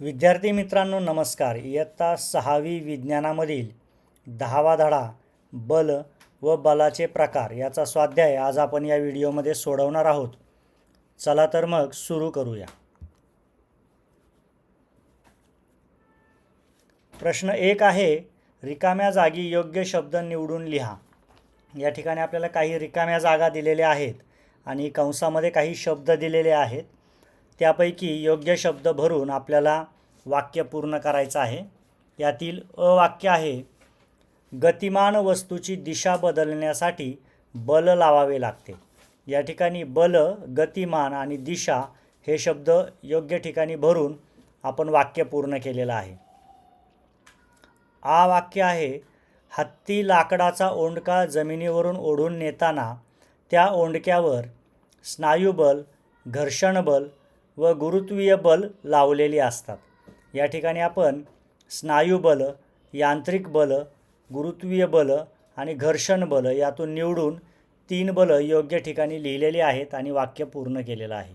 विद्यार्थी मित्रांनो नमस्कार. इयत्ता सहावी विज्ञानामधील दहावा धडा बल व बलाचे प्रकार याचा स्वाध्याय आज आपण या व्हिडिओमध्ये सोडवणार आहोत. चला तर मग सुरू करूया. प्रश्न एक आहे रिकाम्या जागी योग्य शब्द निवडून लिहा. या ठिकाणी आपल्याला काही रिकाम्या जागा दिलेल्या आहेत आणि कंसामध्ये काही शब्द दिलेले आहेत. त्यापैकी योग्य शब्द भरून आपल्याला वाक्य पूर्ण करायचं आहे. यातील अवाक्य आहे गतिमान वस्तूची दिशा बदलण्यासाठी बल लावावे लागते. या ठिकाणी बल गतिमान आणि दिशा हे शब्द योग्य ठिकाणी भरून आपण वाक्य पूर्ण केलेलं आहे. आ वाक्य आहे हत्ती लाकडाचा ओंडका जमिनीवरून ओढून नेताना त्या ओंडक्यावर स्नायुबल घर्षणबल व गुरुत्वीय बल लावलेली असतात. या ठिकाणी आपण स्नायुबल यांत्रिक बल गुरुत्वीय बल आणि घर्षण बल यातून निवडून तीन बल योग्य ठिकाणी लिहिलेली आहेत आणि वाक्य पूर्ण केलेलं आहे.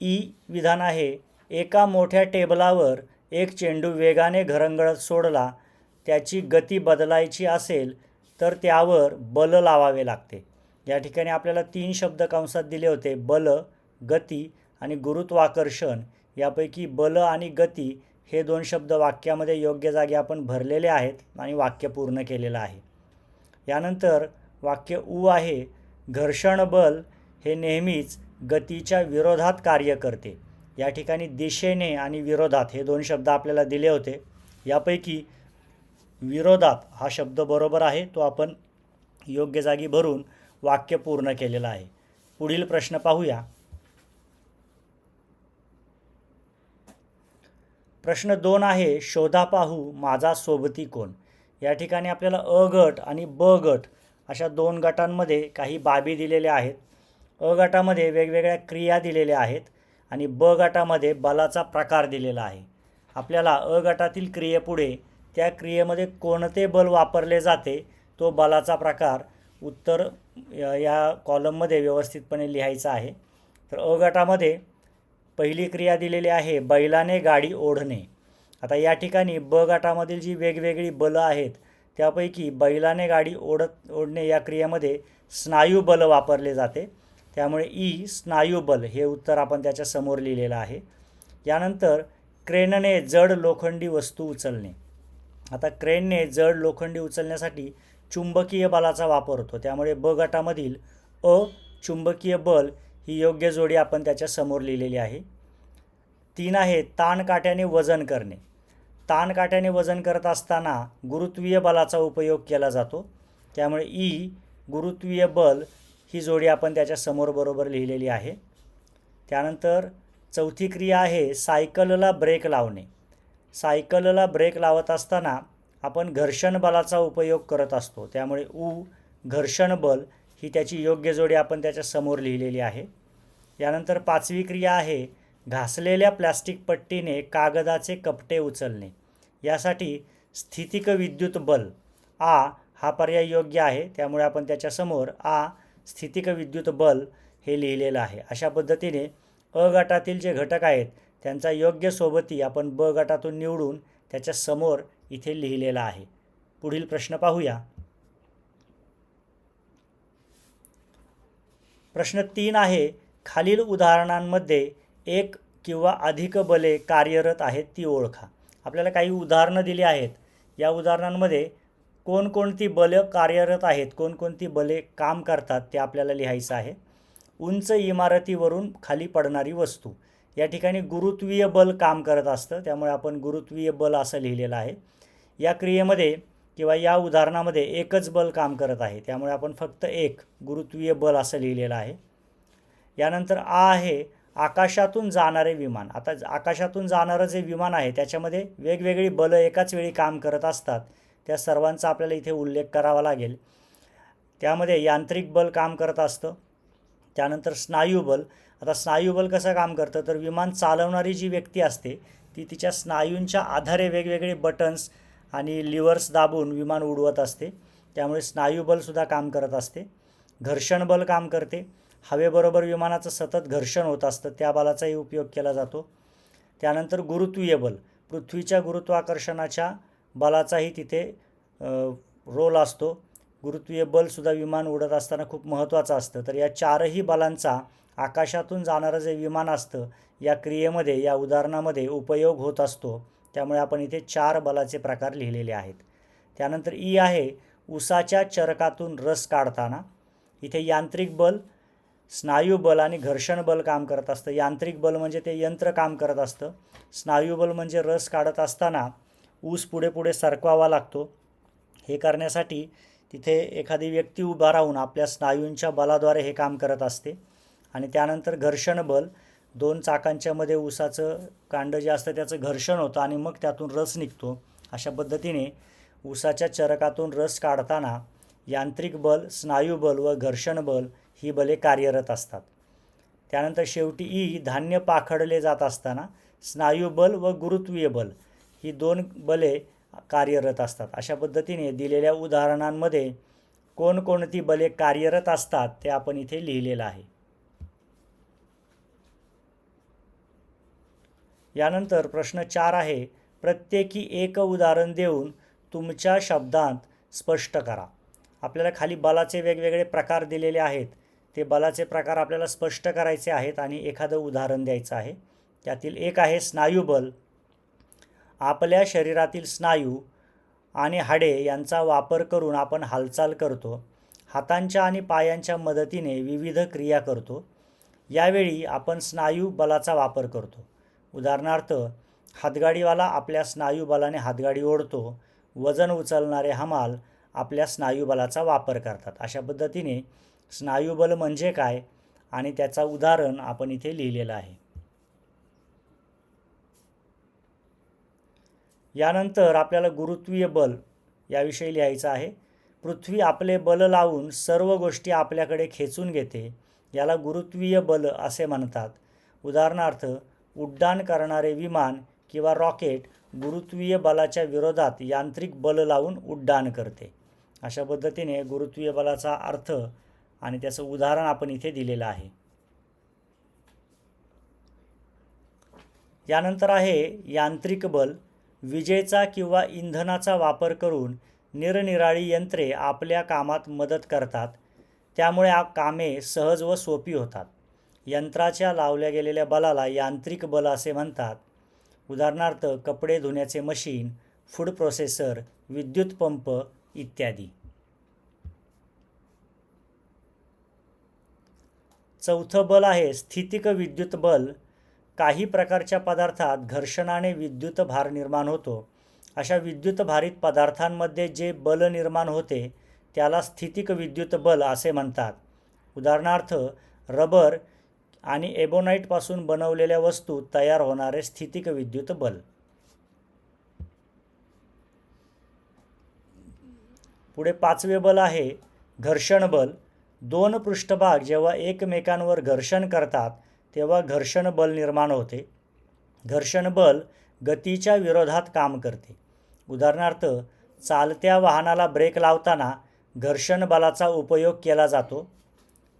ई विधान आहे एका मोठ्या टेबलावर एक चेंडू वेगाने घरंगळत सोडला त्याची गती बदलायची असेल तर त्यावर बल लावावे लागते. या ठिकाणी आपल्याला तीन शब्द कंसात दिले होते. बल गती आणि गुरुत्वाकर्षण. यापैकी बल आणि गती हे दोन शब्द वाक्यामध्ये योग्य जागी आपण भरलेले आहेत आणि वाक्य पूर्ण केलेलं आहे. यानंतर वाक्य ऊ आहे. घर्षण बल हे नेहमीच गतीच्या विरोधात कार्य करते. या ठिकाणी दिशेने आणि विरोधात हे दोन शब्द आपल्याला दिले होते. यापैकी विरोधात हा शब्द बरोबर आहे. तो आपण योग्य जागी भरून वाक्य पूर्ण केलेलं आहे. पुढील प्रश्न पाहूया. प्रश्न दोन आहे शोधा पाहू माझा सोबती कोण? या ठिकाणी आपल्याला अ गट आणि ब गट अशा दोन गटांमध्ये काही बाबी दिलेल्या आहेत. अ गटामध्ये वेगवेगळ्या क्रिया दिलेल्या आहेत आणि ब गटामध्ये बलाचा प्रकार दिलेला आहे. आपल्याला अ गटातील क्रियेपुढे त्या क्रियेमध्ये कोणते बल वापरले जाते तो बलाचा प्रकार उत्तर या- या कॉलममध्ये व्यवस्थितपणे लिहायचं आहे. तर अ गटामध्ये पहिली क्रिया दिलेली आहे बैलाने गाडी ओढणे. आता या ठिकाणी ब गटामधील जी वेगवेगळी बलं आहेत त्यापैकी बैलाने गाडी ओढत ओढणे या क्रियेमध्ये स्नायू बल वापरले जाते. त्यामुळे ई स्नायू बल हे उत्तर आपण त्याच्यासमोर लिहिलेलं आहे. यानंतर क्रेनने जड लोखंडी वस्तू उचलणे. आता क्रेनने जड लोखंडी उचलण्यासाठी चुंबकीय बलाचा वापर होतो. त्यामुळे ब गटामधील अ चुंबकीय बल ही योग्य जोडी आपण त्याच्यासमोर लिहिलेली आहे. तीन आहे ताणकाट्याने वजन करणे. ताणकाट्याने वजन करत असताना गुरुत्वीय बलाचा उपयोग केला जातो. त्यामुळे ई गुरुत्वीय बल ही जोडी आपण त्याच्यासमोर बरोबर लिहिलेली आहे. त्यानंतर चौथी क्रिया आहे सायकलला ब्रेक लावणे. सायकलला ब्रेक लावत असताना आपण घर्षण बलाचा उपयोग करत असतो. त्यामुळे ऊ घर्षण बल ही त्याची योग्य जोडी आपण त्याच्यासमोर लिहिलेली आहे. यानंतर पाचवी क्रिया आहे घासलेल्या प्लॅस्टिक पट्टीने कागदाचे कपटे उचलणे. यासाठी स्थितिक विद्युत बल आ हा पर्याय योग्य आहे. त्यामुळे आपण त्याच्यासमोर आ स्थितिक विद्युत बल हे लिहिलेलं आहे. अशा पद्धतीने अ गटातील जे घटक आहेत त्यांचा योग्य सोबती आपण ब गटातून निवडून त्याच्यासमोर इथे लिहिलेला आहे. पुढील प्रश्न पाहूया. प्रश्न तीन आहे खालील उदाहरणांमध्ये एक किंवा अधिक बले कार्यरत आहेत ती ओळखा. आपल्याला काही उदाहरणं दिली आहेत. या उदाहरणांमध्ये कोणकोणती बलं कार्यरत आहेत कोणकोणती बले काम करतात ते आपल्याला लिहायचं आहे. उंच इमारतीवरून खाली पडणारी वस्तू. या ठिकाणी गुरुत्वीय बल काम करत असतं. त्यामुळे आपण गुरुत्वीय बल असं लिहिलेलं आहे. या क्रियेमध्ये किंवा या उदाहरणामध्ये एकच बल काम करत आहे. त्यामुळे आपण फक्त एक गुरुत्वीय बल असं लिहिलेलं आहे. यानंतर आ आहे आकाशातून जाणारे विमान. आता आकाशातून जाणारं जे विमान आहे त्याच्यामध्ये वेगवेगळी बलं एकाच वेळी काम करत असतात. त्या सर्वांचा आपल्याला इथे उल्लेख करावा लागेल. त्यामध्ये यांत्रिक बल काम करत असतं. त्यानंतर स्नायूबल. आता स्नायूबल कसं काम करतं? तर विमान चालवणारी जी व्यक्ती असते ती तिच्या स्नायूंच्या आधारे वेगवेगळे बटन्स आणि लिव्हर्स दाबून विमान उडवत असते. त्यामुळे स्नायूबलसुद्धा काम करत असते. घर्षण बल काम करते. हवेबरोबर विमानाचं सतत घर्षण होत असतं. त्या बलाचाही उपयोग केला जातो. त्यानंतर गुरुत्वीय बल. पृथ्वीच्या गुरुत्वाकर्षणाच्या बलाचाही तिथे रोल असतो. गुरुत्वीय बलसुद्धा विमान उडत असताना खूप महत्त्वाचं असतं. तर या चारही बलांचा आकाशातून जाणारं जे विमान असतं या क्रियेमध्ये या उदाहरणामध्ये उपयोग होत असतो. त्यामुळे आपण इथे चार बलाचे प्रकार लिहिलेले आहेत. त्यानंतर ई आहे उसाच्या चरकातून रस काढताना. इथे यांत्रिक बल स्नायू बल आणि घर्षण बल काम करत असतं. यांत्रिक बल म्हणजे ते यंत्र काम करत असतं. स्नायू बल म्हणजे रस काढत असताना ऊस पुढे पुढे सरकवावा लागतो. हे करण्यासाठी तिथे एखादी व्यक्ती उभा राहून आपल्या स्नायूंच्या बलाद्वारे हे काम करत असते. आणि त्यानंतर घर्षण बल दोन चाकांच्यामध्ये ऊसाचं कांड जे असतं त्याचं घर्षण होतं आणि मग त्यातून रस निघतो. अशा पद्धतीने ऊसाच्या चरकातून रस काढताना यांत्रिक बल स्नायू बल व घर्षण बल ही बले कार्यरत असतात. त्यानंतर शेवटी ई धान्य पाखडले जात असताना स्नायूबल व गुरुत्वीय बल ही दोन बले कार्यरत असतात. अशा पद्धतीने दिलेल्या उदाहरणांमध्ये कोणकोणती बले कार्यरत असतात ते आपण इथे लिहिलेलं आहे. यानंतर प्रश्न चार आहे प्रत्येकी एक उदाहरण देऊन तुमच्या शब्दांत स्पष्ट करा. आपल्याला खाली बलाचे वेगवेगळे प्रकार दिलेले आहेत. ते बलाचे प्रकार आपल्याला स्पष्ट करायचे आहेत आणि एखादं उदाहरण द्यायचं आहे. त्यातील एक आहे स्नायुबल. आपल्या शरीरातील स्नायू आणि हाडे यांचा वापर करून आपण हालचाल करतो. हातांच्या आणि पायांच्या मदतीने विविध क्रिया करतो. यावेळी आपण स्नायू बलाचा वापर करतो. उदाहरणार्थ हातगाडीवाला आपल्या स्नायू बलाने हातगाडी ओढतो. वजन उचलणारे हमाल आपल्या स्नायूबलाचा वापर करतात. अशा पद्धतीने स्नायूबल म्हणजे काय? आणि त्याचा उदाहरण आपण इथे लिहिलेलं आहे. यानंतर आपल्याला गुरुत्वीय बल याविषयी लिहायचं आहे. पृथ्वी आपले बल लावून सर्व गोष्टी आपल्याकडे खेचून घेते. याला गुरुत्वीय बल असे म्हणतात. उदाहरणार्थ उड्डाण करणारे विमान किंवा रॉकेट गुरुत्वीय बलाच्या विरोधात यांत्रिक बल लावून उड्डाण करते. अशा पद्धतीने गुरुत्वीय बलाचा अर्थ आणि त्याचं उदाहरण आपण इथे दिलेलं आहे. यानंतर आहे यांत्रिक बल. विजेचा किंवा इंधनाचा वापर करून निरनिराळी यंत्रे आपल्या कामात मदत करतात. त्यामुळे कामे सहज व सोपी होतात. यंत्राच्या लावल्या गेलेल्या बलाला यांत्रिक बल असे म्हणतात. उदाहरणार्थ कपडे धुण्याचे मशीन फूड प्रोसेसर विद्युत पंप इत्यादी. चौथं बल आहे स्थितिक विद्युत बल. काही प्रकारच्या पदार्थात घर्षणाने विद्युत भार निर्माण होतो. अशा विद्युत भारित पदार्थांमध्ये जे बल निर्माण होते त्याला स्थितिक विद्युत बल असे म्हणतात. उदाहरणार्थ रबर आणि एबोनाईटपासून बनवलेल्या वस्तू तयार होणारे स्थितिक विद्युत बल. पुढे पाचवे बल आहे घर्षण बल. दोन पृष्ठभाग जेव्हा एकमेकांवर घर्षण करतात तेव्हा घर्षण बल निर्माण होते. घर्षण बल गतीच्या विरोधात काम करते. उदाहरणार्थ चालत्या वाहनाला ब्रेक लावताना घर्षण बलाचा उपयोग केला जातो.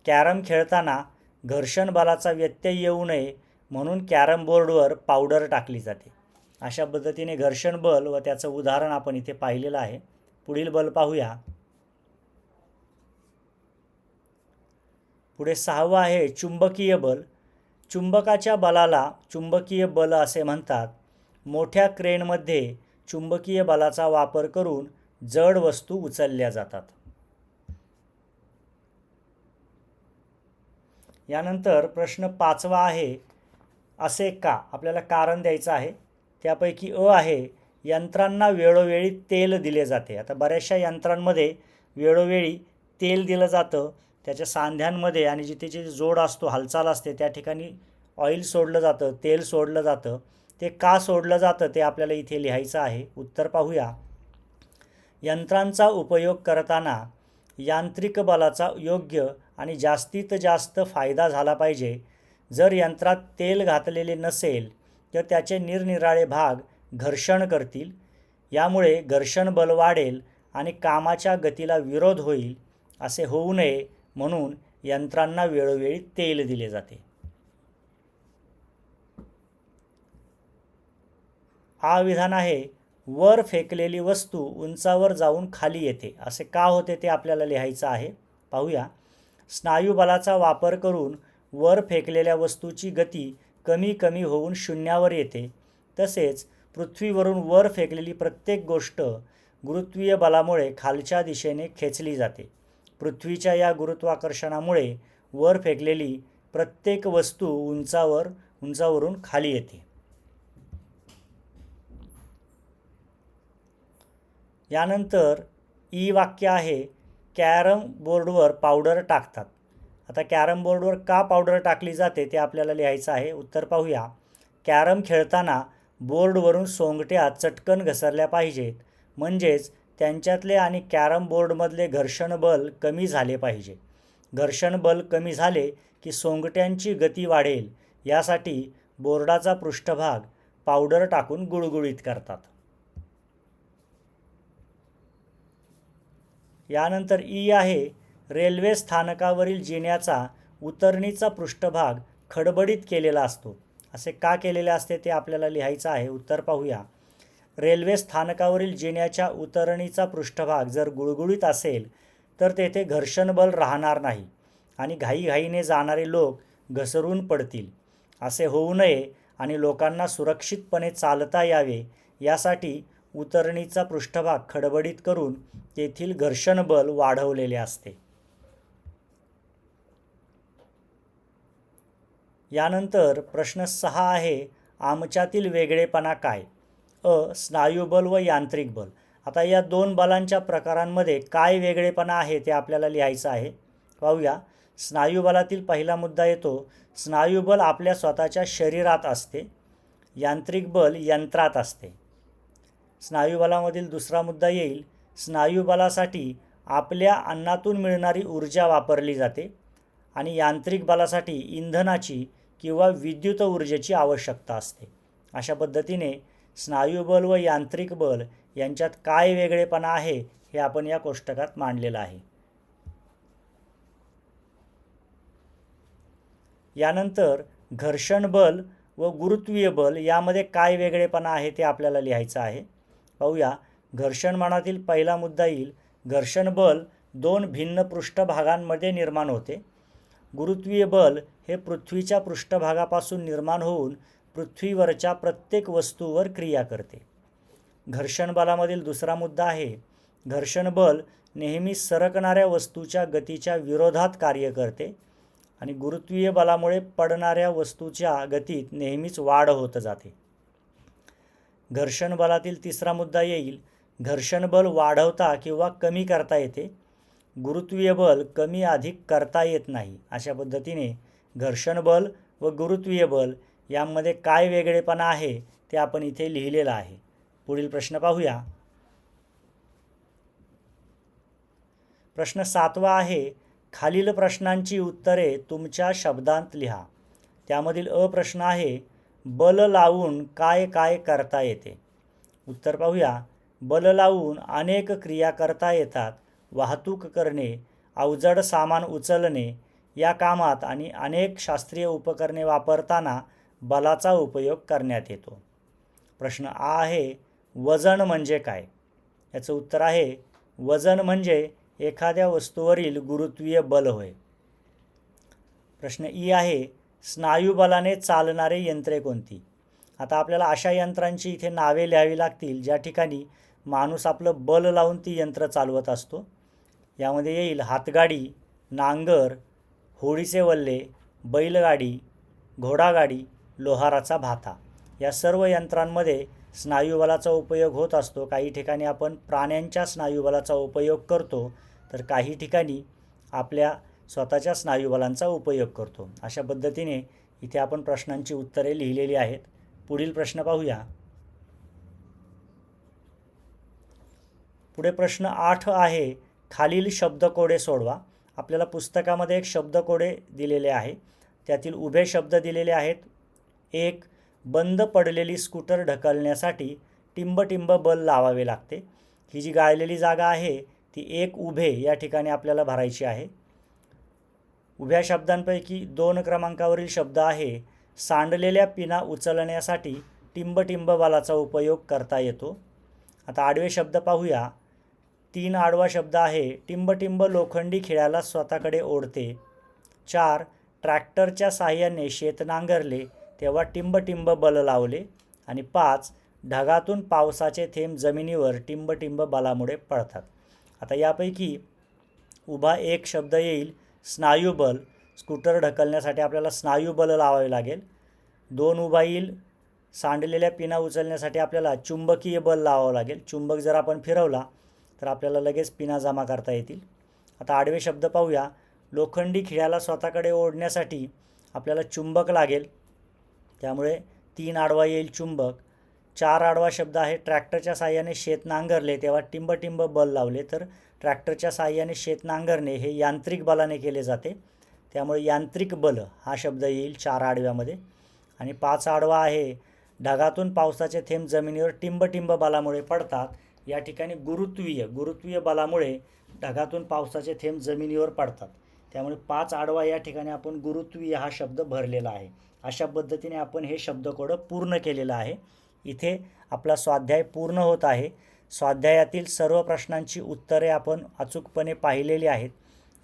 कॅरम खेळताना घर्षण बलाचा व्यत्यय येऊ नये म्हणून कॅरम बोर्डवर पावडर टाकली जाते. अशा पद्धतीने घर्षण बल व त्याचं उदाहरण आपण इथे पाहिलेलं आहे. पुढील बल पाहूया. पुढे सहावं आहे चुंबकीय बल. चुंबकाच्या बलाला चुंबकीय बल असे म्हणतात. मोठ्या क्रेनमध्ये चुंबकीय बलाचा वापर करून जड वस्तू उचलल्या जातात. यानंतर प्रश्न पाचवा आहे असे का? आपल्याला कारण द्यायचं आहे. त्यापैकी अ आहे यंत्रांना वेळोवेळी तेल दिले जाते. आता बऱ्याचशा यंत्रांमध्ये वेळोवेळी तेल दिलं जातं. त्याच्या सांध्यांमध्ये आणि जिथे जे जोड असतो हालचाल असते त्या ठिकाणी ऑइल सोडलं जातं तेल सोडलं जातं. ते का सोडलं जातं ते आपल्याला इथे लिहायचं आहे. उत्तर पाहूया. यंत्रांचा उपयोग करताना यांत्रिक बलाचा योग्य आणि जास्तीत जास्त फायदा झाला पाहिजे. जर यंत्रात तेल घातलेले नसेल तर त्याचे निरनिराळे भाग घर्षण करतील. यामुळे घर्षण बल वाढेल आणि कामाच्या गतीला विरोध होईल असे होऊ नये म्हणून यंत्रांना वेळोवेळी तेल दिले जाते. हा विधान आहे वर फेकलेली वस्तू उंचावर जाऊन खाली येते. असे का होते ते आपल्याला लिहायचं आहे? पाहूया. स्नायुबलाचा वापर करून वर फेकलेल्या वस्तूची गती कमी कमी होऊन शून्यावर येते. तसेच पृथ्वीवरून वर फेकलेली प्रत्येक गोष्ट गुरुत्वीय बलामुळे खालच्या दिशेने खेचली जाते. पृथ्वीच्या या गुरुत्वाकर्षणामुळे वर फेकलेली प्रत्येक वस्तू उंचावर उंचावरून खाली येते. यानंतर ई वाक्य आहे कॅरम बोर्डवर पावडर टाकतात. आता कॅरम बोर्डवर का पावडर टाकली जाते ते आपल्याला लिहायचं आहे उत्तर पाहूया. कॅरम खेळताना बोर्डवरून सोंगट्या चटकन घसरल्या पाहिजेत. म्हणजेच त्यांच्यातले आणि कॅरम बोर्डमधले घर्षण बल कमी झाले पाहिजे. घर्षण बल कमी झाले की सोंगट्यांची गती वाढेल यासाठी बोर्डाचा पृष्ठभाग पावडर टाकून गुळगुळीत करतात. यानंतर ई आहे रेल्वे स्थानकावरील जिन्याचा उतरणीचा पृष्ठभाग खडबडीत केलेला असतो. असे का केलेले असते ते आपल्याला लिहायचं आहे उत्तर पाहूया. रेल्वे स्थानकावरील जिन्याच्या उतरणीचा पृष्ठभाग जर गुळगुळीत असेल तर तेथे घर्षण बल राहणार नाही आणि घाईघाईने जाणारे लोक घसरून पडतील. असे होऊ नये आणि लोकांना सुरक्षितपणे चालता यावे यासाठी उतरणीचा पृष्ठभाग खडबडीत करून तेथील घर्षण बल वाढवलेले असते. यानंतर प्रश्न सहा आहे आमच्यातील वेगळेपणा काय? अ स्नायुबल व यांत्रिक बल. आता या दोन बलांच्या प्रकारांमध्ये काय वेगळेपणा आहे ते आपल्याला लिहायचं आहे? पाहूया. स्नायुबलातील पहिला मुद्दा येतो. स्नायुबल आपल्या स्वतःच्या शरीरात असते. यांत्रिक बल यंत्रात असते. स्नायुबलामधील दुसरा मुद्दा येईल. स्नायुबलासाठी आपल्या अन्नातून मिळणारी ऊर्जा वापरली जाते आणि यांत्रिक बलासाठी इंधनाची किंवा विद्युत ऊर्जेची आवश्यकता असते. अशा पद्धतीने स्नायूबल व यांत्रिक बल यांच्यात काय वेगळेपणा आहे हे आपण या कोष्टकात मांडलेलं आहे. यानंतर घर्षण बल व गुरुत्वीय बल यामध्ये काय वेगळेपणा आहे ते आपल्याला लिहायचं आहे. पाहूया. घर्षणमानातील पहिला मुद्दा येईल. घर्षण बल दोन भिन्न पृष्ठभागांमध्ये निर्माण होते. गुरुत्वीय बल हे पृथ्वीच्या पृष्ठभागापासून निर्माण होऊन पृथ्वीवरच्या प्रत्येक वस्तूवर क्रिया करते. घर्षण बलामधील दुसरा मुद्दा आहे घर्षण बल नेहमी सरकणाऱ्या वस्तूच्या गतीच्या विरोधात कार्य करते आणि गुरुत्वीय बलामुळे पडणाऱ्या वस्तूच्या गतीत नेहमीच वाढ होत जाते. घर्षण बलातील तिसरा मुद्दा येईल घर्षण बल वाढवता किंवा कमी करता येते गुरुत्वीय बल कमी अधिक करता येत नाही अशा पद्धतीने घर्षण बल व गुरुत्वीय बल यामध्ये काय वेगळेपणा आहे ते आपण इथे लिहिलेलं आहे. पुढील प्रश्न पाहूया. प्रश्न सातवा आहे खालील प्रश्नांची उत्तरे तुमच्या शब्दांत लिहा. त्यामधील अ प्रश्न आहे बल लावून काय काय करता येते? उत्तर पाहूया. बल लावून अनेक क्रिया करता येतात. वाहतूक करणे अवजड सामान उचलणे या कामात आणि अनेक शास्त्रीय उपकरणे वापरताना बलाचा उपयोग करण्यात येतो. प्रश्न आ आहे वजन म्हणजे काय? याचं उत्तर आहे वजन म्हणजे एखाद्या वस्तूवरील गुरुत्वीय बल होय. प्रश्न ई आहे स्नायुबलाने चालणारे यंत्रे कोणती? आता आपल्याला अशा यंत्रांची इथे नावे लिहावी लागतील ज्या ठिकाणी माणूस आपलं बल लावून ती यंत्र चालवत असतो. यामध्ये येईल हातगाडी नांगर होडीचे वल्ले बैलगाडी घोडागाडी लोहाराचा भाता या सर्व यंत्रांमध्ये स्नायुबलाचा उपयोग होत असतो. काही ठिकाणी आपण प्राण्यांच्या स्नायुबलाचा उपयोग करतो तर काही ठिकाणी आपल्या स्वतःच्या स्नायुबलांचा उपयोग करतो. अशा पद्धतीने इथे आपण प्रश्नांची उत्तरे लिहिलेली आहेत. पुढील प्रश्न पाहूया. पुढे प्रश्न आठ आहे. खालील शब्दकोडे सोडवा. आपल्याला पुस्तकामध्ये एक शब्दकोडे दिलेले आहे. त्यातील उभे शब्द दिलेले आहेत. एक बंद पडलेली स्कूटर ढकलण्यासाठी टिंबटिंब बल लावावे लागते. ही जी गाळलेली जागा आहे ती एक उभे या ठिकाणी आपल्याला भरायची आहे. उभ्या शब्दांपैकी दोन क्रमांकावरील शब्द आहे सांडलेल्या पिना उचलण्यासाठी टिंबटिंब बलाचा उपयोग करता येतो. आता आडवे शब्द पाहूया. तीन आडवा शब्द आहे टिंबटिंब लोखंडी खिळ्याला स्वतःकडे ओढते. चार ट्रॅक्टरच्या साहाय्याने शेत नांगरले. तेव्हा टिंबटिंब बल लावले आणि पाच ढगातून पावसाचे थेंब जमिनीवर टिंबटिंब बलामुळे पडतात. आता यापैकी उभा एक शब्द येईल स्नायुबल स्कूटर ढकलण्यासाठी आपल्याला स्नायुबल लावावे लागेल. दोन उभा येईल सांडलेल्या पिना उचलण्यासाठी आपल्याला चुंबकीय बल लावावं लागेल. चुंबक जर आपण फिरवला तर आपल्याला लगेच पिना जमा करता येतील. आता आडवे शब्द पाहूया. लोखंडी खिळ्याला स्वतःकडे ओढण्यासाठी आपल्याला चुंबक लागेल. त्यामुळे तीन आडवा येईल चुंबक. चार आडवा शब्द आहे ट्रॅक्टरच्या साहाय्याने शेत नांगरले तेव्हा टिंबटिंब बल लावले तर ट्रॅक्टरच्या साहाय्याने शेत नांगरणे हे यांत्रिक बलाने केले जाते. त्यामुळे यांत्रिक बल हा शब्द येईल चार आडव्यामध्ये. आणि पाच आडवा आहे ढगातून पावसाचे थेंब जमिनीवर टिंबटिंब बलामुळे पडतात. या ठिकाणी गुरुत्वीय गुरुत्वीय बलामुळे ढगातून पावसाचे थेंब जमिनीवर पडतात. त्यामुळे पाच आडवा या ठिकाणी आपण गुरुत्वीय हा शब्द भरलेला आहे. अशा पद्धतीने आपण हे शब्दकोडं पूर्ण केलेलं आहे. इथे आपला स्वाध्याय पूर्ण होत आहे. स्वाध्यायातील सर्व प्रश्नांची उत्तरे आपण अचूकपणे पाहिलेली आहेत.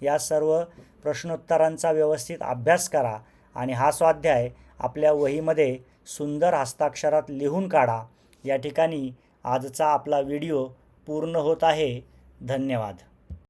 या सर्व प्रश्नोत्तरांचा व्यवस्थित अभ्यास करा आणि हा स्वाध्याय आपल्या वहीमध्ये सुंदर हस्ताक्षरात लिहून काढा. या ठिकाणी आजचा आपला व्हिडिओ पूर्ण होत आहे. धन्यवाद.